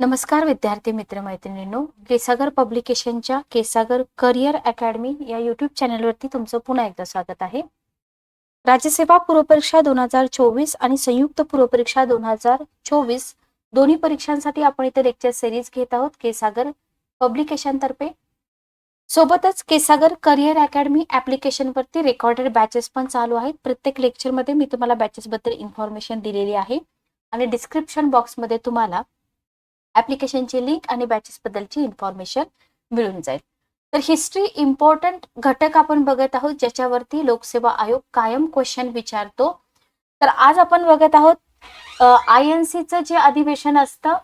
नमस्कार विद्यार्थी मित्र मैत्रिणींनो केसागर पब्लिकेशनच्या केसागर करिअर अकॅडमी या युट्यूब चॅनलवरती तुमचं पुन्हा एकदा स्वागत आहे. राज्यसेवा पूर्वपरीक्षा दोन हजार चोवीस आणि संयुक्त पूर्वपरीक्षा दोन हजार चोवीस दोन्ही परीक्षांसाठी आपण इथे लेक्चर सिरीज घेत आहोत केसागर पब्लिकेशनतर्फे. सोबतच केसागर करिअर अकॅडमी ऍप्लिकेशनवरती रेकॉर्डेड बॅचेस पण चालू आहेत. प्रत्येक लेक्चरमध्ये मी तुम्हाला बॅचेसबद्दल इन्फॉर्मेशन दिलेली आहे. आणि डिस्क्रिप्शन बॉक्समध्ये तुम्हाला ऍप्लिकेशनची लिंक आणि बॅचेस बद्दलची इन्फॉर्मेशन मिळून जाईल. तर हिस्ट्री इम्पॉर्टंट घटक आपण बघत आहोत ज्याच्यावरती लोकसेवा आयोग कायम क्वेश्चन विचारतो. तर आज आपण बघत आहोत आय एन सीचं जे अधिवेशन असतं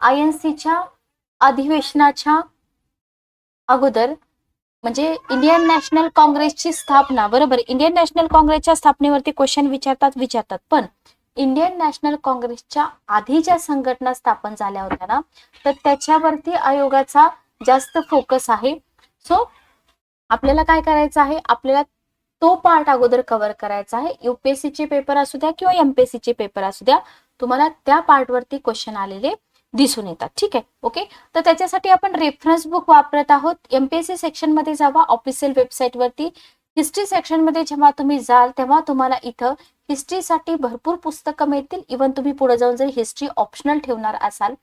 आय एन सीच्या अधिवेशनाच्या अगोदर म्हणजे इंडियन नॅशनल काँग्रेसची स्थापना बरोबर? इंडियन नॅशनल काँग्रेसच्या स्थापनेवरती क्वेश्चन विचारतात विचारतात. पण इंडियन नॅशनल काँग्रेसच्या आधी ज्या संघटना स्थापन झाल्या होत्या ना तर त्याच्यावरती आयोगाचा जास्त फोकस आहे. सो आपल्याला काय करायचं आहे? आपल्याला तो पार्ट अगोदर कव्हर करायचा आहे. युपीएससीचे पेपर असू द्या किंवा एमपीएससीचे पेपर असू द्या तुम्हाला त्या पार्टवरती क्वेश्चन आलेले दिसून येतात. ठीक आहे? ओके तर त्याच्यासाठी आपण रेफरन्स बुक वापरत आहोत. एमपीएससी सेक्शनमध्ये जावा. ऑफिशियल वेबसाईट वरती हिस्ट्री सेक्शनमध्ये जेव्हा तुम्ही जाल तेव्हा तुम्हाला इथं हिस्ट्रीसाठी भरपूर पुस्तकं मिळतील. इवन तुम्ही पुढे जाऊन जर हिस्ट्री ऑप्शनल ठेवणार असाल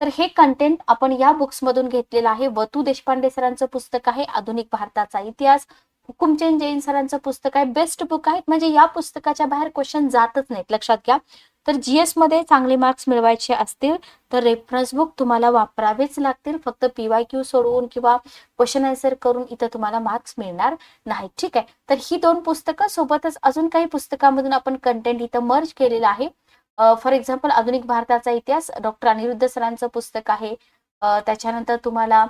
तर हे कंटेंट आपण या बुक्समधून घेतलेलं आहे. वतू देशपांडे सरांचं पुस्तक आहे आधुनिक भारताचा इतिहास. हुकुमचंद जैन सरांचं पुस्तक आहे. बेस्ट बुक आहेत म्हणजे या पुस्तकाच्या बाहेर क्वेश्चन जातच नाहीत. लक्षात घ्या. तर जीएसमध्ये चांगले मार्क्स मिळवायचे असतील तर रेफरन्स बुक तुम्हाला वापरावेच लागतील. फक्त पीवाय क्यू सोडवून किंवा क्वेश्चन आन्सर करून इथं तुम्हाला मार्क्स मिळणार नाहीत. ठीक आहे? तर ही दोन पुस्तकं सोबतच अजून काही पुस्तकामधून आपण कंटेंट इथं मर्ज केलेलं आहे. फॉर एक्झाम्पल आधुनिक भारताचा इतिहास डॉक्टर अनिरुद्ध सरांचं पुस्तक आहे. त्याच्यानंतर तुम्हाला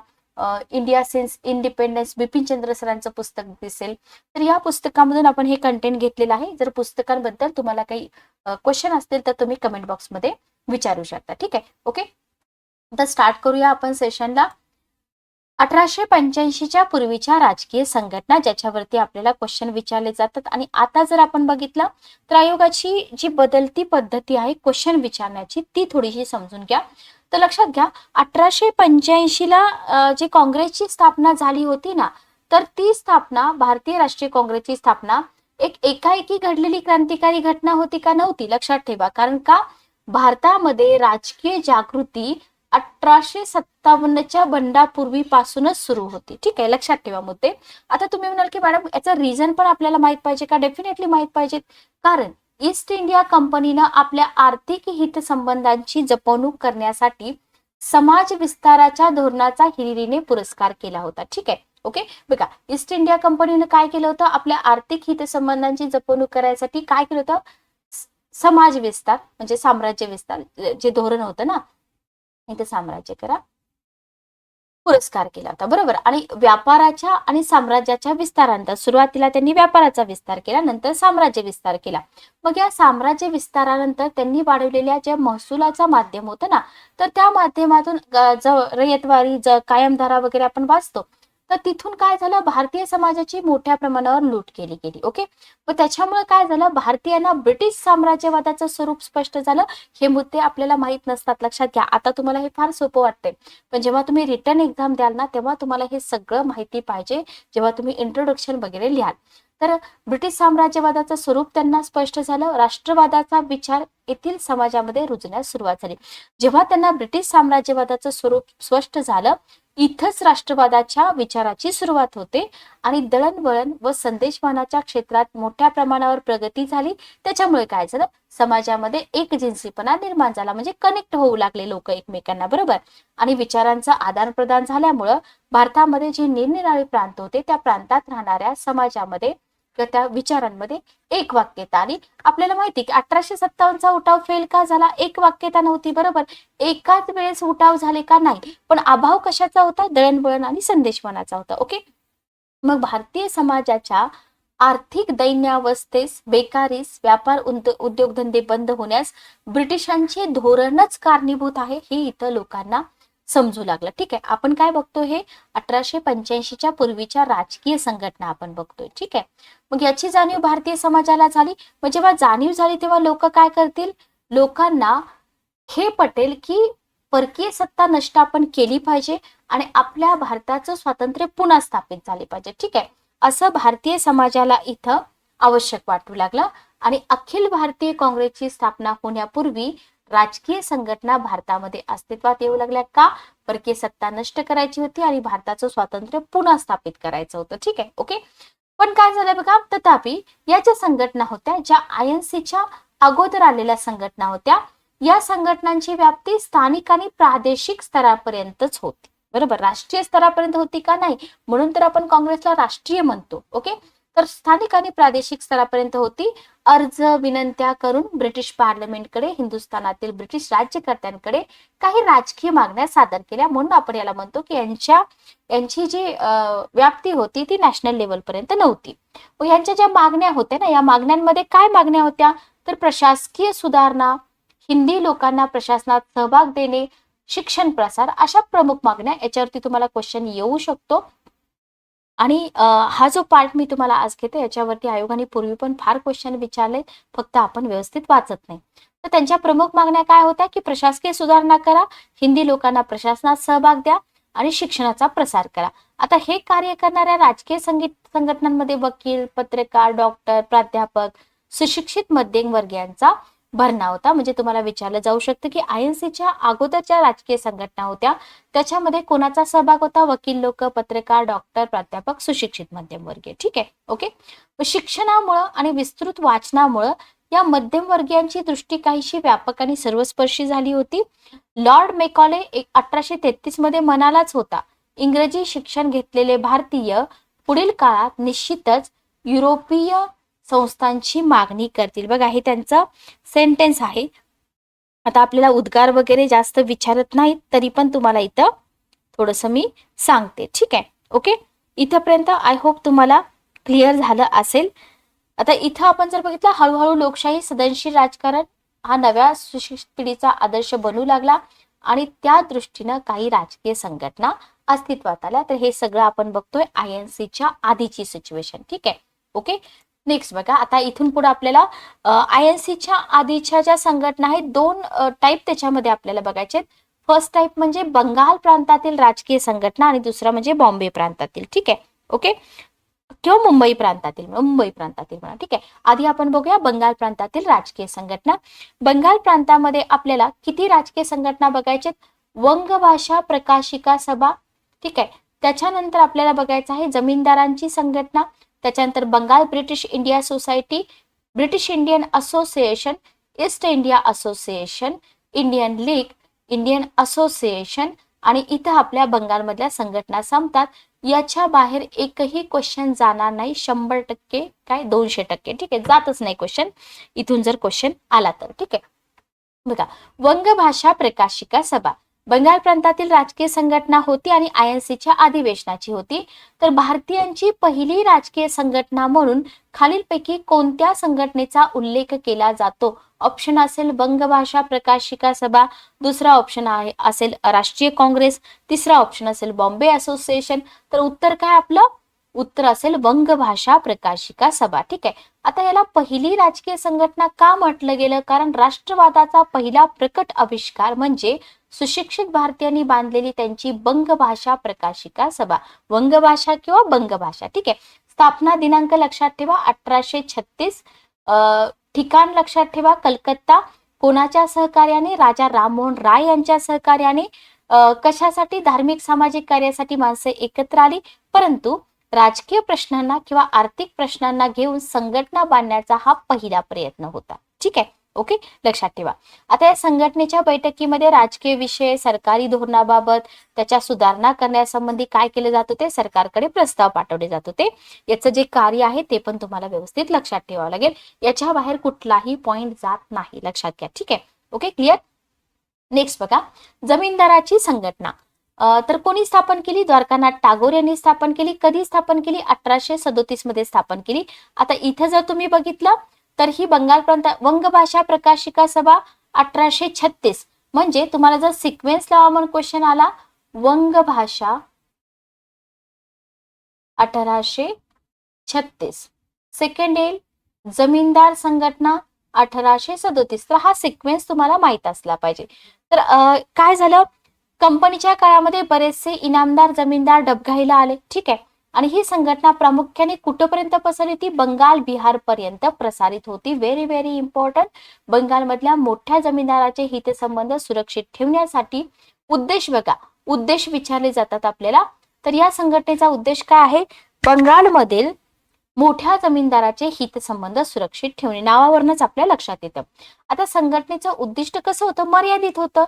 India since independence Bipin Chandra सरांचं पुस्तक दिसेल. तर या पुस्तकामधून आपण हे कंटेंट घेतलेलं आहे. जर पुस्तकांबद्दल तुम्हाला काही क्वेश्चन असतील तर तुम्ही कमेंट बॉक्समध्ये विचारू शकता. ठीक आहे? ओके तर स्टार्ट करूया आपण सेशनला अठराशे पंच्याऐंशीच्या पूर्वीच्या राजकीय संघटना ज्याच्यावरती आपल्याला क्वेश्चन विचारले जातात. आणि आता जर आपण बघितलं तर आयोगाची जी बदलती पद्धती आहे क्वेश्चन विचारण्याची ती थोडीशी समजून घ्या. तर लक्षात घ्या अठराशे पंच्याऐंशीला जी काँग्रेसची स्थापना झाली होती ना तर ती स्थापना भारतीय राष्ट्रीय काँग्रेसची स्थापना एक एकाएकी घडलेली क्रांतिकारी घटना होती का नव्हती? लक्षात ठेवा. कारण का? भारतामध्ये राजकीय जागृती अठराशे सत्तावन्नच्या बंडापूर्वीपासूनच सुरू होती. ठीक आहे? लक्षात ठेवा मुद्दे. आता तुम्ही म्हणाल की मॅडम याचा रिझन पण आपल्याला माहीत पाहिजे का? डेफिनेटली माहीत पाहिजे कारण ईस्ट इंडिया कंपनीनं आपल्या आर्थिक हितसंबंधांची जपवणूक करण्यासाठी समाज विस्ताराच्या धोरणाचा हिरिरीने पुरस्कार केला होता. ठीक आहे? ओके? बघा ईस्ट इंडिया कंपनीनं काय केलं होतं? आपल्या आर्थिक हितसंबंधांची जपवणूक करायसाठी काय केलं होतं? समाज विस्तार म्हणजे साम्राज्य विस्तार जे धोरण होतं ना इथे साम्राज्य करा. पुरस्कार केला होता. बरोबर? आणि व्यापाराच्या आणि साम्राज्याच्या विस्तारानंतर सुरुवातीला त्यांनी व्यापाराचा विस्तार केला नंतर साम्राज्य विस्तार केला. मग या साम्राज्य विस्तारानंतर त्यांनी वाढवलेल्या ज्या महसुलाचा माध्यम होतं ना तर त्या माध्यमातून रयतवारी ज कायमधारा वगैरे आपण वाचतो. तर तिथून काय झालं? भारतीय समाजाची मोठ्या प्रमाणावर लूट केली गेली ओके? मग त्याच्यामुळे काय झालं? भारतीयांना ब्रिटिश साम्राज्यवादाचं स्वरूप स्पष्ट झालं. हे मुद्दे आपल्याला माहीत नसतात. लक्षात घ्या. आता तुम्हाला हे फार सोपं वाटतंय. पण जेव्हा तुम्ही रिटर्न एक्झाम द्याल ना तेव्हा तुम्हाला हे सगळं माहिती पाहिजे. जेव्हा तुम्ही इंट्रोडक्शन वगैरे लिहाल. तर ब्रिटिश साम्राज्यवादाचं स्वरूप त्यांना स्पष्ट झालं. राष्ट्रवादाचा विचार येथील समाजामध्ये रुजण्यास सुरुवात झाली. जेव्हा त्यांना ब्रिटिश साम्राज्यवादाचं स्वरूप स्पष्ट झालं इथंच राष्ट्रवादाच्या विचाराची सुरुवात होते आणि दळणवळण व संदेशवानाच्या क्षेत्रात मोठ्या प्रमाणावर प्रगती झाली. त्याच्यामुळे काय झालं? समाजामध्ये एक जिन्सीपणा निर्माण झाला. म्हणजे कनेक्ट होऊ लागले लोक एकमेकांना बरोबर? आणि विचारांचं आदान प्रदान झाल्यामुळं भारतामध्ये जे निरनिराळे प्रांत होते त्या प्रांतात राहणाऱ्या समाजामध्ये किंवा त्या विचारांमध्ये एक वाक्यता आणि आपल्याला माहिती की अठराशे सत्तावन्नचा उठाव फेल का झाला? एक वाक्यता नव्हती बरोबर? एकाच वेळेस उठाव झाले का नाही? पण अभाव कशाचा होता? दळणवळण आणि संदेशवनाचा होता. ओके? मग भारतीय समाजाच्या आर्थिक दैन्यावस्थेस बेकारीस व्यापार उद्योगधंदे बंद होण्यास ब्रिटिशांचे धोरणच कारणीभूत आहे हे इथं लोकांना समजू लागलं. ठीक आहे. आपण काय बघतो हे? अठराशे पंच्याऐंशीच्या पूर्वीच्या राजकीय संघटना आपण बघतोय. ठीक आहे. मग याची जाणीव भारतीय समाजाला झाली. मग जेव्हा जाणीव झाली तेव्हा लोक काय करतील? लोकांना हे पटेल की परकीय सत्ता नष्ट आपण केली पाहिजे आणि आपल्या भारताचं स्वातंत्र्य पुन्हा स्थापित झाले पाहिजे. ठीक आहे. असं भारतीय समाजाला इथं आवश्यक वाटू लागलं. आणि अखिल भारतीय काँग्रेसची स्थापना होण्यापूर्वी राजकीय संघटना भारतामध्ये अस्तित्वात येऊ लागल्या का? परकीय सत्ता नष्ट करायची होती आणि भारताचं स्वातंत्र्य पुन्हा स्थापित करायचं होतं. ठीक आहे? ओके? पण काय झालं बघा तथापि या ज्या संघटना होत्या ज्या आय एन सीच्या अगोदर आलेल्या संघटना होत्या या संघटनांची व्याप्ती स्थानिक आणि प्रादेशिक स्तरापर्यंतच होती. बरोबर? राष्ट्रीय स्तरापर्यंत होती का नाही? म्हणून तर आपण काँग्रेसला राष्ट्रीय म्हणतो. ओके? तर स्थानिक आणि प्रादेशिक स्तरापर्यंत होती. अर्ज विनंत्या करून ब्रिटिश पार्लमेंटकडे हिंदुस्थानातील ब्रिटिश राज्यकर्त्यांकडे काही राजकीय मागण्या सादर केल्या. म्हणून आपण याला म्हणतो की यांच्या यांची जी व्याप्ती होती ती नॅशनल लेवलपर्यंत नव्हती. व यांच्या ज्या मागण्या होत्या ना या मागण्यांमध्ये काय मागण्या होत्या? तर प्रशासकीय सुधारणा हिंदी लोकांना प्रशासनात सहभाग देणे शिक्षण प्रसार अशा प्रमुख मागण्या. याच्यावरती तुम्हाला क्वेश्चन येऊ शकतो. आणि हा जो पार्ट मी तुम्हाला आज घेते याच्यावरती आयोगाने पूर्वी पण फार क्वेश्चन विचारले फक्त आपण व्यवस्थित वाचत नाही. तर त्यांच्या प्रमुख मागण्या काय होत्या की प्रशासकीय सुधारणा करा हिंदी लोकांना प्रशासनात सहभाग द्या आणि शिक्षणाचा प्रसार करा. आता हे कार्य करणाऱ्या राजकीय संगीत संघटनांमध्ये वकील पत्रकार डॉक्टर प्राध्यापक सुशिक्षित मध्यमवर्गीयांचा भरणा होता. म्हणजे तुम्हाला विचारलं जाऊ शकतं की आय एन सीच्या अगोदरच्या राजकीय संघटना होत्या. त्याच्यामध्ये कोणाचा सहभाग होता? वकील लोक पत्रकार डॉक्टर प्राध्यापक सुशिक्षित मध्यमवर्गीय. ठीक आहे? ओके? शिक्षणामुळं आणि विस्तृत वाचनामुळं या मध्यमवर्गीयांची दृष्टी काहीशी व्यापक आणि सर्वस्पर्शी झाली होती. लॉर्ड मेकॉले एक अठराशे तेहतीसमध्ये म्हणालाच होता. इंग्रजी शिक्षण घेतलेले भारतीय पुढील काळात निश्चितच युरोपीय संस्थांची मागणी करतील. बघा हे त्यांचं सेंटेन्स आहे. आता आपल्याला उद्गार वगैरे जास्त विचारत नाहीत तरी पण तुम्हाला इथं थोडंसं मी सांगते. ठीक आहे? ओके इथंपर्यंत आय होप तुम्हाला क्लिअर झालं असेल. आता इथं आपण जर बघितलं हळूहळू लोकशाही सदनशील राजकारण हा नव्या सुशिक्षित पिढीचा आदर्श बनू लागला आणि त्या दृष्टीनं काही राजकीय संघटना अस्तित्वात आल्या. तर हे सगळं आपण बघतोय आय एन सीच्या आधीची सिच्युएशन ठीक आहे? ओके नेक्स्ट बघा आता इथून पुढे आपल्याला आय एन सीच्या आधीच्या ज्या संघटना आहेत दोन टाईप त्याच्यामध्ये आपल्याला बघायचे फर्स्ट टाईप म्हणजे बंगाल प्रांतातील राजकीय संघटना आणि दुसरा म्हणजे बॉम्बे प्रांतातील ठीक आहे? ओके किंवा मुंबई प्रांतातील मुंबई प्रांतातील म्हणा ठीक आहे? आधी आपण बघूया बंगाल प्रांतातील राजकीय संघटना. बंगाल प्रांतामध्ये आपल्याला किती राजकीय संघटना बघायचे वंगभाषा प्रकाशिका सभा ठीक आहे? त्याच्यानंतर आपल्याला बघायचं आहे जमीनदारांची संघटना त्याच्यानंतर Bengal British India society British Indian association East India association Indian league Indian association आणि इथं आपल्या बंगालमधल्या संघटना संपतात. याच्या बाहेर एकही क्वेश्चन जाणार नाही. शंभर टक्के काय? दोनशे टक्के. ठीक आहे? जातच नाही क्वेश्चन इथून जर क्वेश्चन आला तर. ठीक आहे? बघा वंगभाषा प्रकाशिका सभा. बंगाल प्रांतातील राजकीय संघटना होती आणि आय एन सीच्या अधिवेशनाची होती. तर भारतीयांची पहिली राजकीय संघटना म्हणून खालीलपैकी कोणत्या संघटनेचा उल्लेख केला जातो? ऑप्शन असेल बंगभाषा प्रकाशिका सभा दुसरा ऑप्शन आहे असेल राष्ट्रीय काँग्रेस तिसरा ऑप्शन असेल बॉम्बे असोसिएशन. तर उत्तर काय आपलं? उत्तर असेल वंगभाषा प्रकाशिका सभा. ठीक आहे. आता याला पहिली राजकीय संघटना का म्हटलं गेलं? कारण राष्ट्रवादाचा पहिला प्रकट आविष्कार म्हणजे सुशिक्षित भारतीयांनी बांधलेली त्यांची बंगभाषा प्रकाशिका सभा. वंगभाषा किंवा बंगभाषा ठीक आहे? स्थापना दिनांक लक्षात ठेवा अठराशे छत्तीस ठिकाण लक्षात ठेवा कलकत्ता. कोणाच्या सहकार्याने? राजा राममोहन राय यांच्या सहकार्याने. कशासाठी? धार्मिक सामाजिक कार्यासाठी माणसं एकत्र आली. परंतु राजकीय प्रश्नांना किंवा आर्थिक प्रश्नांना घेऊन संघटना बांधण्याचा हा पहिला प्रयत्न होता. ठीक आहे? ओके? लक्षात ठेवा. आता या संघटनेच्या बैठकीमध्ये राजकीय विषय सरकारी धोरणाबाबत त्याच्या सुधारणा करण्यासंबंधी काय केले जात होते? सरकारकडे प्रस्ताव पाठवले जात होते. याचं जे कार्य आहे ते पण तुम्हाला व्यवस्थित लक्षात ठेवावं लागेल. याच्या बाहेर कुठलाही पॉइंट जात नाही. लक्षात घ्या. ठीक आहे? ओके? क्लिअर नेक्स्ट बघा. जमीनदाराची संघटना. तर कोणी स्थापन केली? द्वारकानाथ टागोर यांनी स्थापन केली. कधी स्थापन केली? अठराशे सदोतीसमध्ये स्थापन केली. आता इथं जर तुम्ही बघितलं तर ही बंगाल प्रांत वंगभाषा प्रकाशिका सभा अठराशे छत्तीस. म्हणजे तुम्हाला जर सिक्वेन्स लावा म्हणून क्वेश्चन आला वंग भाषा अठराशे छत्तीस. सेकंड येईल जमीनदार संघटना अठराशे सदोतीस. तर हा सिक्वेन्स तुम्हाला माहीत असला पाहिजे. तर काय झालं? कंपनीच्या काळामध्ये बरेचसे इनामदार जमीनदार डबघाईला आले. ठीक आहे. आणि ही संघटना प्रामुख्याने कुठपर्यंत पसरली ती बंगाल बिहार पर्यंत प्रसारित होती. व्हेरी व्हेरी इम्पॉर्टंट बंगालमधल्या मोठ्या जमीनदाराचे हितसंबंध सुरक्षित ठेवण्यासाठी उद्देश बघा. उद्देश विचारले जातात आपल्याला. तर या संघटनेचा उद्देश काय आहे? बंगालमधील मोठ्या जमीनदाराचे हितसंबंध सुरक्षित ठेवणे. नावावरूनच आपल्या लक्षात येतं. आता संघटनेचं उद्दिष्ट कसं होतं? मर्यादित होतं.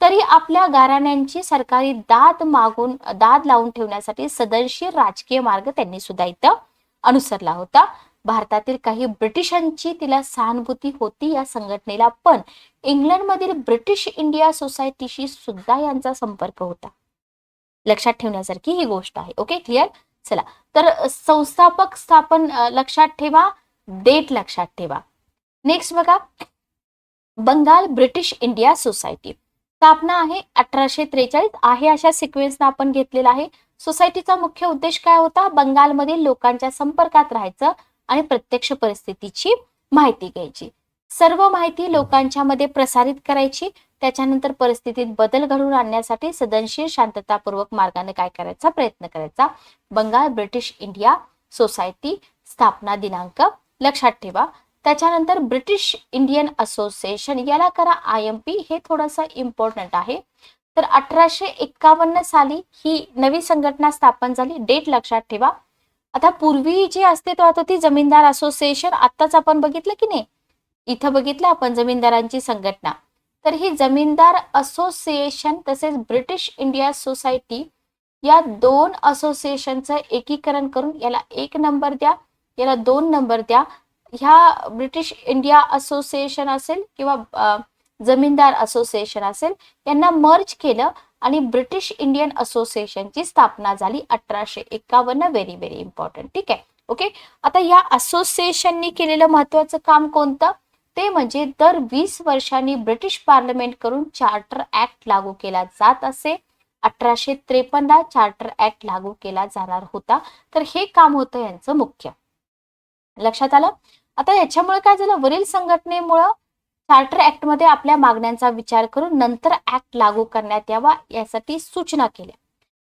तरी आपल्या घराण्यांची सरकारी दाद मागून दाद लावून ठेवण्यासाठी सदनशीर राजकीय मार्ग त्यांनी सुद्धा इथं अनुसरला होता. भारतातील काही ब्रिटिशांची तिला सहानुभूती होती या संघटनेला पण इंग्लंडमधील ब्रिटिश इंडिया सोसायटीशी सुद्धा यांचा संपर्क होता. लक्षात ठेवण्यासारखी ही गोष्ट आहे. Okay clear? चला. तर संस्थापक स्थापन लक्षात ठेवा डेट लक्षात ठेवा. नेक्स्ट बघा. Bengal British India society. स्थापना आहे अठराशे त्रेचाळीस. आहे अशा सिक्वेन्सनं आपण घेतलेला आहे. सोसायटीचा मुख्य उद्देश काय होता? बंगालमधील लोकांच्या संपर्कात राहायचं आणि प्रत्यक्ष परिस्थितीची माहिती घ्यायची. सर्व माहिती लोकांच्या मध्ये प्रसारित करायची. त्याच्यानंतर परिस्थितीत बदल घडवून आणण्यासाठी सदनशीर शांततापूर्वक मार्गाने काय करायचा? प्रयत्न करायचा. बंगाल ब्रिटिश इंडिया सोसायटी स्थापना दिनांक लक्षात ठेवा. त्याच्यानंतर ब्रिटिश इंडियन असोसिएशन याला करा आय एम पी हे थोडंसं इम्पॉर्टंट आहे. तर अठराशे एक्कावन्न साली ही नवी संघटना स्थापन झाली. डेट लक्षात ठेवा. आता पूर्वी जी अस्तित्वात होती जमीनदार असोसिएशन आत्ताच आपण बघितलं की नाही? इथं बघितलं आपण जमीनदारांची संघटना. तर ही जमीनदार असोसिएशन तसेच ब्रिटिश इंडिया सोसायटी या दोन असोसिएशनचं एकीकरण करून याला एक नंबर द्या याला दोन नंबर द्या. ह्या ब्रिटिश इंडिया असोसिएशन असेल किंवा जमीनदार असोसिएशन असेल यांना मर्ज केलं आणि ब्रिटिश इंडियन असोसिएशनची स्थापना झाली अठराशे एक्कावन्न व्हेरी व्हेरी इम्पॉर्टंट ठीक आहे? ओके आता या असोसिएशननी केलेलं महत्वाचं काम कोणतं? ते म्हणजे दर वीस वर्षांनी ब्रिटिश पार्लमेंट करून चार्टर ऍक्ट लागू केला जात असे. अठराशे त्रेपन्नला चार्टर ऍक्ट लागू केला जाणार होता. तर हे काम होतं यांचं मुख्य. लक्षात आलं? आता याच्यामुळे काय झालं? वरील संघटनेमुळं चार्टर ऍक्टमध्ये आपल्या मागण्यांचा विचार करून नंतर ऍक्ट लागू करण्यात यावा यासाठी सूचना केल्या.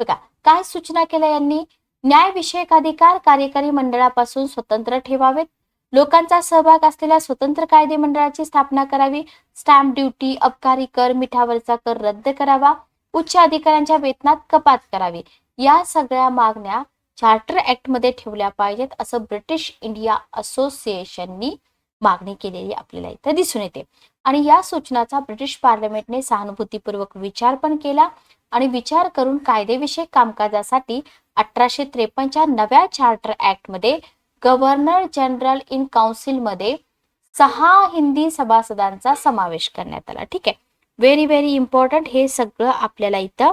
बघा काय सूचना केल्या यांनी? न्यायविषयक अधिकार कार्यकारी मंडळापासून स्वतंत्र ठेवावेत. लोकांचा सहभाग असलेल्या स्वतंत्र कायदे मंडळाची स्थापना करावी. स्टॅम्प ड्युटी अबकारी कर मिठावरचा कर रद्द करावा. उच्च अधिकाऱ्यांच्या वेतनात कपात करावी. या सगळ्या मागण्या चार्टर ॲक्टमध्ये ठेवल्या पाहिजेत असं ब्रिटिश इंडिया असोसिएशननी मागणी केलेली आपल्याला इथं दिसून येते. आणि या सूचनाचा ब्रिटिश पार्लमेंटने सहानुभूतीपूर्वक विचार पण केला आणि विचार करून कायदेविषयक कामकाजासाठी अठराशे त्रेपन्नच्या नव्या चार्टर ऍक्टमध्ये गव्हर्नर जनरल इन काउन्सिलमध्ये सहा हिंदी सभासदांचा समावेश करण्यात आला. ठीक आहे. व्हेरी व्हेरी इम्पॉर्टंट हे सगळं आपल्याला इथं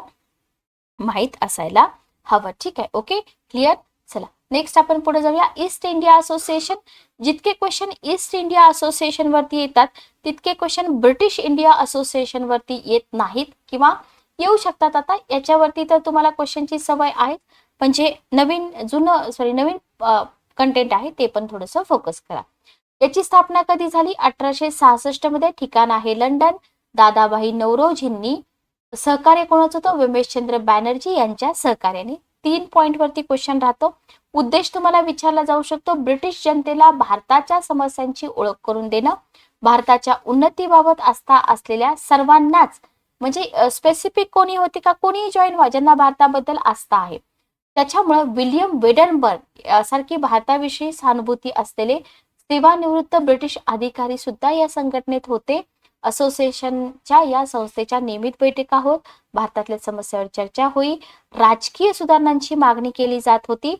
माहीत असायला हवं ठीक आहे ओके क्लिअर चला. नेक्स्ट आपण पुढे जाऊया. ईस्ट इंडिया असोसिएशन जितके क्वेश्चन ईस्ट इंडिया असोसिएशन वरती येतात तितके क्वेश्चन ब्रिटिश इंडिया असोसिएशन वरती येत नाहीत किंवा येऊ शकतात. आता याच्यावरती तर तुम्हाला क्वेश्चनची सवय आहे. पण जे नवीन जुनं सॉरी नवीन कंटेंट आहे ते पण थोडंसं फोकस करा. याची स्थापना कधी झाली? अठराशे सहासष्टमध्ये. ठिकाण आहे लंडन. दादाबाई नवरोजींनी सहकार्य कोणाचं होतं? विमेशचंद्र बॅनर्जी यांच्या सहकार्याने. तीन पॉइंट वरती क्वेश्चन राहतो. उद्देश तुम्हाला विचारला जाऊ शकतो. ब्रिटिश जनतेला भारताच्या समस्यांची ओळख करून देणं भारताच्या उन्नतीबाबत आस्था असलेल्या सर्वांनाच म्हणजे स्पेसिफिक कोणी होते का? कोणी जॉईन व्हा ज्यांना भारताबद्दल आस्था आहे. त्याच्यामुळं विलियम वेडनबर्ग सारखी भारताविषयी सहानुभूती असलेले सेवानिवृत्त ब्रिटिश अधिकारी सुद्धा या संघटनेत होते. असोसिएशनच्या या संस्थेच्या नियमित बैठका होत भारतातल्या समस्यावर चर्चा होई राजकीय सुधारणांची मागणी केली जात होती.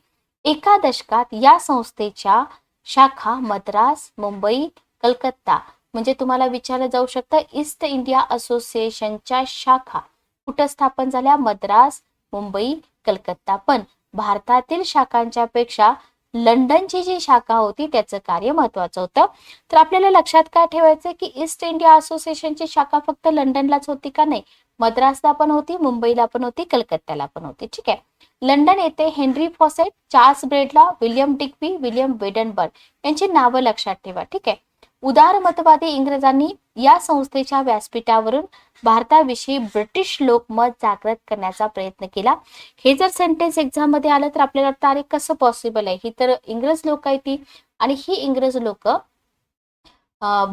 एका दशकात या संस्थेच्या शाखा मद्रास मुंबई कलकत्ता म्हणजे तुम्हाला विचारलं जाऊ शकतं ईस्ट इंडिया असोसिएशनच्या शाखा कुठं स्थापन झाल्या? मद्रास मुंबई कलकत्ता. पण भारतातील शाखांच्या पेक्षा लंडनची जी शाखा होती त्याचं कार्य महत्वाचं होतं. तर आपल्याला लक्षात काय ठेवायचं की ईस्ट इंडिया असोसिएशनची शाखा फक्त लंडनलाच होती का नाही? मद्रासला पण होती मुंबईला पण होती कलकत्त्याला पण होती. ठीक आहे. लंडन येथे Henry Fawcett Charles Bradlaugh William Digby William Wedderburn यांची नावं लक्षात ठेवा. ठीक आहे. उदारमतवादी इंग्रजांनी या संस्थेच्या व्यासपीठावरून भारताविषयी ब्रिटिश लोकमत जागृत करण्याचा प्रयत्न केला. हे जर सेंटेन्स एक्झाममध्ये आलं तर आपल्याला वाटतं अरे कसं पॉसिबल आहे? ही तर इंग्रज लोक आहे ती. आणि ही इंग्रज लोक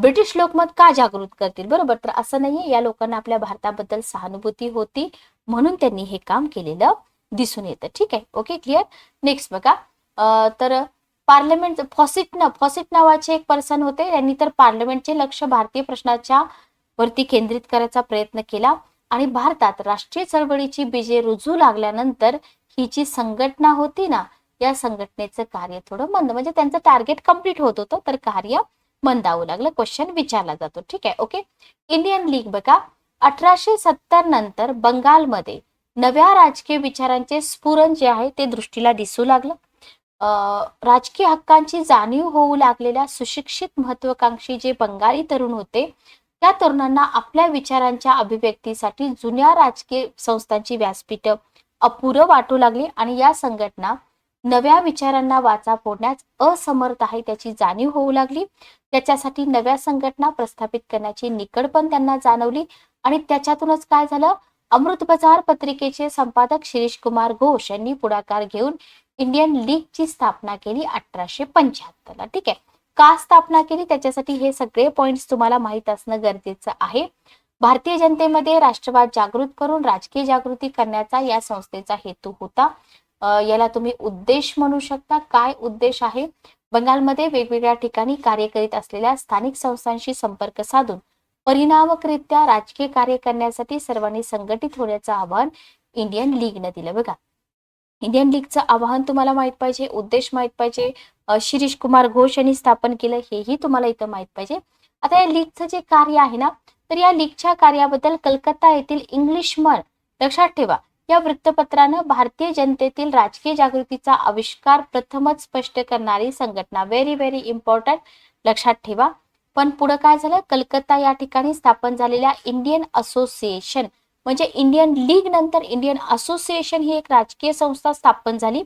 ब्रिटिश लोकमत का जागृत करतील? बरोबर? तर असं नाहीये या लोकांना आपल्या भारताबद्दल सहानुभूती होती म्हणून त्यांनी हे काम केलेलं दिसून येतं. ठीक आहे? ओके क्लिअर नेक्स्ट बघा. तर पार्लमेंट फॉसिट फॉसिट नावाचे एक पर्सन होते. त्यांनी तर पार्लमेंटचे लक्ष भारतीय प्रश्नाच्या वरती केंद्रित करायचा प्रयत्न केला. आणि भारतात राष्ट्रीय चळवळीची बीजे रुजू लागल्यानंतर ही जी संघटना होती ना या संघटनेचं कार्य थोडं मंद म्हणजे त्यांचं टार्गेट कंप्लीट होत होतं तर कार्य मंदावू लागलं. क्वेश्चन विचारला जातो. ठीक आहे ओके इंडियन लीग बघा. अठराशे सत्तर नंतर बंगालमध्ये नव्या राजकीय विचारांचे स्फुरण जे आहे ते दृष्टीला दिसू लागलं. राजकीय हक्कांची जाणीव होऊ लागलेल्या सुशिक्षित महत्वाकांक्षी जे बंगाली तरुण होते त्या तरुणांना आपल्या विचारांच्या अभिव्यक्तीसाठी जुन्या राजकीय संस्थांची व्यासपीठ अपुरं वाटू लागली आणि या संघटना नव्या विचारांना वाचा फोडण्यास असमर्थ आहे त्याची जाणीव होऊ लागली. त्याच्यासाठी नव्या संघटना प्रस्थापित करण्याची निकड पण त्यांना जाणवली आणि त्याच्यातूनच काय झालं? अमृत बाजार पत्रिकेचे संपादक शिरीष कुमार घोष यांनी पुढाकार घेऊन इंडियन लीगची स्थापना केली अठराशे पंच्याहत्तरला. ठीक आहे? का स्थापना केली? त्याच्यासाठी हे सगळे पॉइंट्स तुम्हाला माहीत असणं गरजेचं आहे. भारतीय जनतेमध्ये राष्ट्रवाद जागृत करून राजकीय जागृती करण्याचा या संस्थेचा हेतू होता. याला तुम्ही उद्देश म्हणू शकता. काय उद्देश आहे? बंगालमध्ये वेगवेगळ्या ठिकाणी कार्य करीत असलेल्या स्थानिक संस्थांशी संपर्क साधून परिणामकरित्या राजकीय कार्य करण्यासाठी सर्वांनी संघटित होण्याचं आवाहन इंडियन लीगनं दिलं. बघा इंडियन लीगचं आवाहन तुम्हाला माहीत पाहिजे उद्देश माहीत पाहिजे शिरीष कुमार घोष यांनी स्थापन केलं हेही तुम्हाला इथं माहीत पाहिजे. आता या लीगचं जे कार्य आहे ना तर या लीगच्या कार्याबद्दल कलकत्ता येथील इंग्लिश मन लक्षात ठेवा या वृत्तपत्रानं भारतीय जनतेतील राजकीय जागृतीचा आविष्कार प्रथमच स्पष्ट करणारी संघटना. व्हेरी व्हेरी इम्पॉर्टंट लक्षात ठेवा. पण पुढे काय झालं? कलकत्ता या ठिकाणी स्थापन झालेल्या इंडियन असोसिएशन म्हणजे इंडियन लीग नंतर इंडियन असोसिएशन ही एक राजकीय संस्था स्थापन झाली.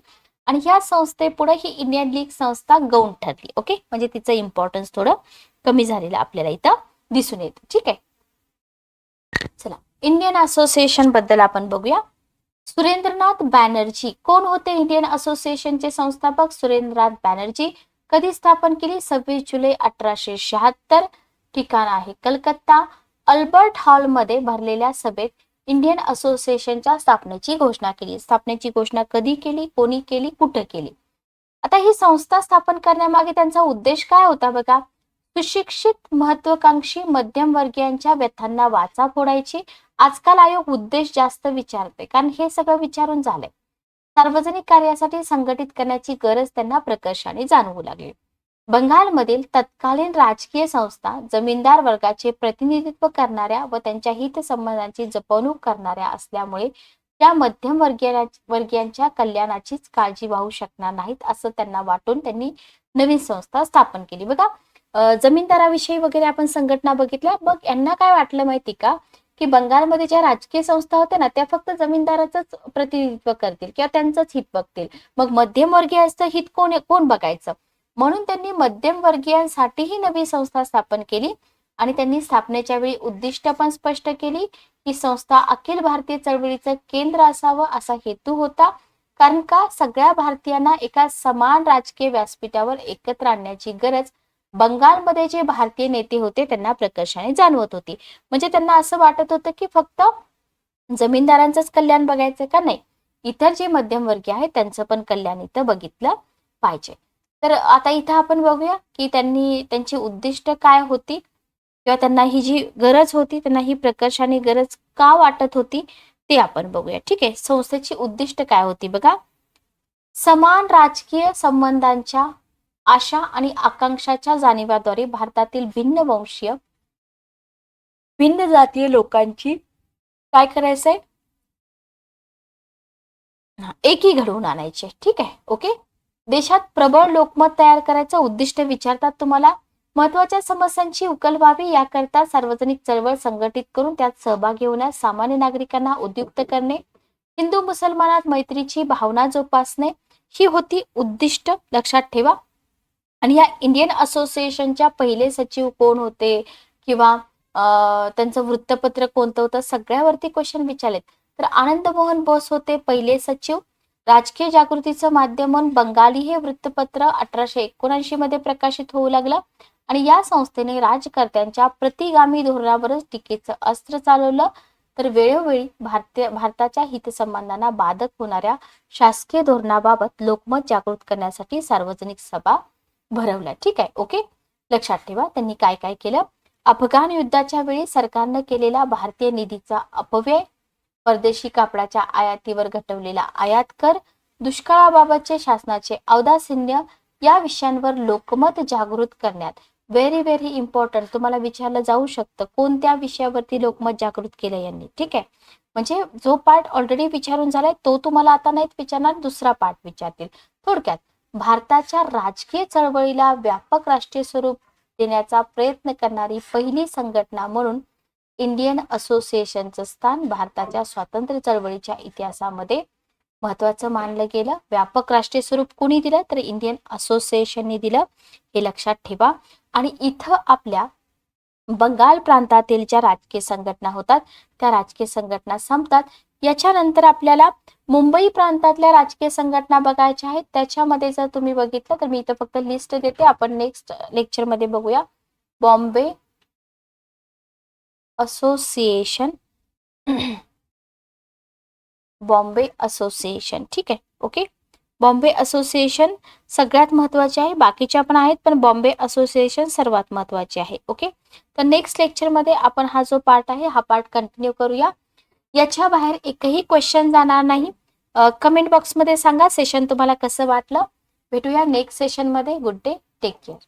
आणि ह्या संस्थेपुढे ही इंडियन लीग संस्था गौण ठरली. ओके? म्हणजे तिचं इम्पॉर्टन्स थोडं कमी झालेलं आपल्याला इथं दिसून येतं. ठीक आहे? चला. इंडियन असोसिएशनबद्दल आपण बघूया. सुरेंद्रनाथ बॅनर्जी. कोण होते इंडियन असोसिएशनचे संस्थापक? सुरेंद्रनाथ बॅनर्जी. कधी स्थापन केली? सव्वीस जुलै अठराशे शहात्तर. ठिकाण आहे कलकत्ता. अल्बर्ट हॉलमध्ये भरलेल्या सभेत इंडियन असोसिएशनच्या स्थापनेची घोषणा केली. स्थापनेची घोषणा कधी केली? कोणी केली? कुठं केली? आता ही संस्था स्थापन करण्यामागे त्यांचा उद्देश काय होता बघा? सुशिक्षित महत्वाकांक्षी मध्यमवर्गीयांच्या व्यथांना वाचा फोडायची. आजकाल आयोग उद्देश जास्त विचारते कारण हे सगळं विचारून झालंय. सार्वजनिक कार्यासाठी संघटित करण्याची गरज त्यांना प्रकर्षाने जाणवू लागली. बंगालमधील तत्कालीन राजकीय संस्था जमीनदार वर्गाचे प्रतिनिधित्व करणाऱ्या व त्यांच्या हितसंबंधांची जपवणूक करणाऱ्या असल्यामुळे त्या मध्यम वर्गीय वर्गीयांच्या कल्याणाचीच काळजी वाहू शकणार नाहीत असं त्यांना वाटून त्यांनी नवीन संस्था स्थापन केली. बघा जमीनदाराविषयी वगैरे आपण संघटना बघितल्या. मग यांना काय वाटलं माहिती का? की बंगालमध्ये ज्या राजकीय संस्था होत्या ना त्या फक्त जमीनदाराचंच प्रतिनिधित्व करतील किंवा त्यांचंच हित बघतील. मग मध्यमवर्गीयाचं हित कोण कोण बघायचं? म्हणून त्यांनी मध्यम वर्गीयांसाठी ही नवी संस्था स्थापन केली आणि त्यांनी स्थापनेच्या वेळी उद्दिष्ट पण स्पष्ट केली ही संस्था अखिल भारतीय चळवळीचं केंद्र असावं असा हेतू होता. कारण का? सगळ्या भारतीयांना एका समान राजकीय व्यासपीठावर एकत्र आणण्याची गरज बंगालमध्ये जे भारतीय नेते होते त्यांना प्रकर्षाने जाणवत होती. म्हणजे त्यांना असं वाटत होतं की फक्त जमीनदारांचंच कल्याण बघायचं का? नाही. इतर जे मध्यमवर्गीय आहेत त्यांचं पण कल्याण इथं बघितलं पाहिजे. तर आता इथं आपण बघूया की त्यांनी त्यांची उद्दिष्ट काय होती? किंवा त्यांना ही जी गरज होती त्यांना ही प्रकर्षाने गरज का वाटत होती? ते आपण बघूया. ठीक आहे? संस्थेची उद्दिष्ट काय होती बघा? समान राजकीय संबंधांच्या आशा आणि आकांक्षाच्या जाणीवाद्वारे भारतातील भिन्न वंशीय भिन्न जातीय लोकांची काय करायचंय? एकी घडवून आणायचे ठीक आहे? ओके? देशात प्रबळ लोकमत तयार करायचं उद्दिष्ट विचारतात तुम्हाला? महत्त्वाच्या समस्यांची उकल व्हावी याकरता सार्वजनिक चळवळ संघटित करून त्यात सहभागी होण्यास सामान्य नागरिकांना उद्युक्त करणे हिंदू मुसलमानात मैत्रीची भावना जोपासणे ही होती उद्दिष्ट. लक्षात ठेवा. आणि या इंडियन असोसिएशनच्या पहिले सचिव कोण होते? किंवा त्यांचं वृत्तपत्र कोणतं होतं? सगळ्यावरती क्वेश्चन विचारलेत. तर आनंद मोहन बोस होते पहिले सचिव. राजकीय जागृतीचं माध्यम म्हणून बंगाली हे वृत्तपत्र अठराशे एकोणऐंशी मध्ये प्रकाशित होऊ लागलं. आणि या संस्थेने राजकर्त्यांच्या प्रतिगामी धोरणावरच टीकेचं अस्त्र चालवलं. तर वेळोवेळी भारतीय भारताच्या हितसंबंधांना बाधक होणाऱ्या शासकीय धोरणाबाबत लोकमत जागृत करण्यासाठी सार्वजनिक सभा भरवल्या. ठीक आहे ओके? लक्षात ठेवा त्यांनी काय काय केलं? अफगाण युद्धाच्या वेळी सरकारनं केलेला भारतीय निधीचा अपव्यय परदेशी कापडाच्या आयातीवर घटवलेला आयात कर दुष्काळाबाबतचे शासनाचे औदासिन्य या विषयांवर लोकमत जागृत करण्यात व्हेरी व्हेरी इम्पॉर्टंट तुम्हाला विचारलं जाऊ शकतं कोणत्या विषयावरती लोकमत जागृत केलं यांनी. ठीक आहे? म्हणजे जो पार्ट ऑलरेडी विचारून झालाय तो तुम्हाला आता नाहीत विचारणार दुसरा पार्ट विचारतील. थोडक्यात भारताच्या राजकीय चळवळीला व्यापक राष्ट्रीय स्वरूप देण्याचा प्रयत्न करणारी पहिली संघटना म्हणून इंडियन असोसिएशनचं स्थान भारताच्या स्वातंत्र्य चळवळीच्या इतिहासामध्ये महत्वाचं मानलं गेलं. व्यापक राष्ट्रीय स्वरूप कुणी दिलं? तर इंडियन असोसिएशनने दिलं. हे लक्षात ठेवा. आणि इथं आपल्या बंगाल प्रांतातील ज्या राजकीय संघटना होतात त्या राजकीय संघटना संपतात. याच्यानंतर आपल्याला मुंबई प्रांतातल्या राजकीय संघटना बघायच्या आहेत. त्याच्यामध्ये जर तुम्ही बघितलं तर मी इथं फक्त लिस्ट देते. आपण नेक्स्ट लेक्चरमध्ये बघूया. Bombay association Bombay association. ठीक आहे? ओके? बॉम्बे असोसिएशन सगळ्यात महत्त्वाचे आहे. बाकीच्या पण आहेत पण बॉम्बे असोसिएशन सर्वात महत्त्वाचे आहे. ओके? तर नेक्स्ट लेक्चरमध्ये आपण हा जो पार्ट आहे हा पार्ट कंटिन्यू करूया. याच्या बाहेर एकही क्वेश्चन जाणार नाही. कमेंट बॉक्समध्ये सांगा. सेशन तुम्हाला कसं वाटलं? भेटूया नेक्स्ट सेशनमध्ये गुड डे टेक केअर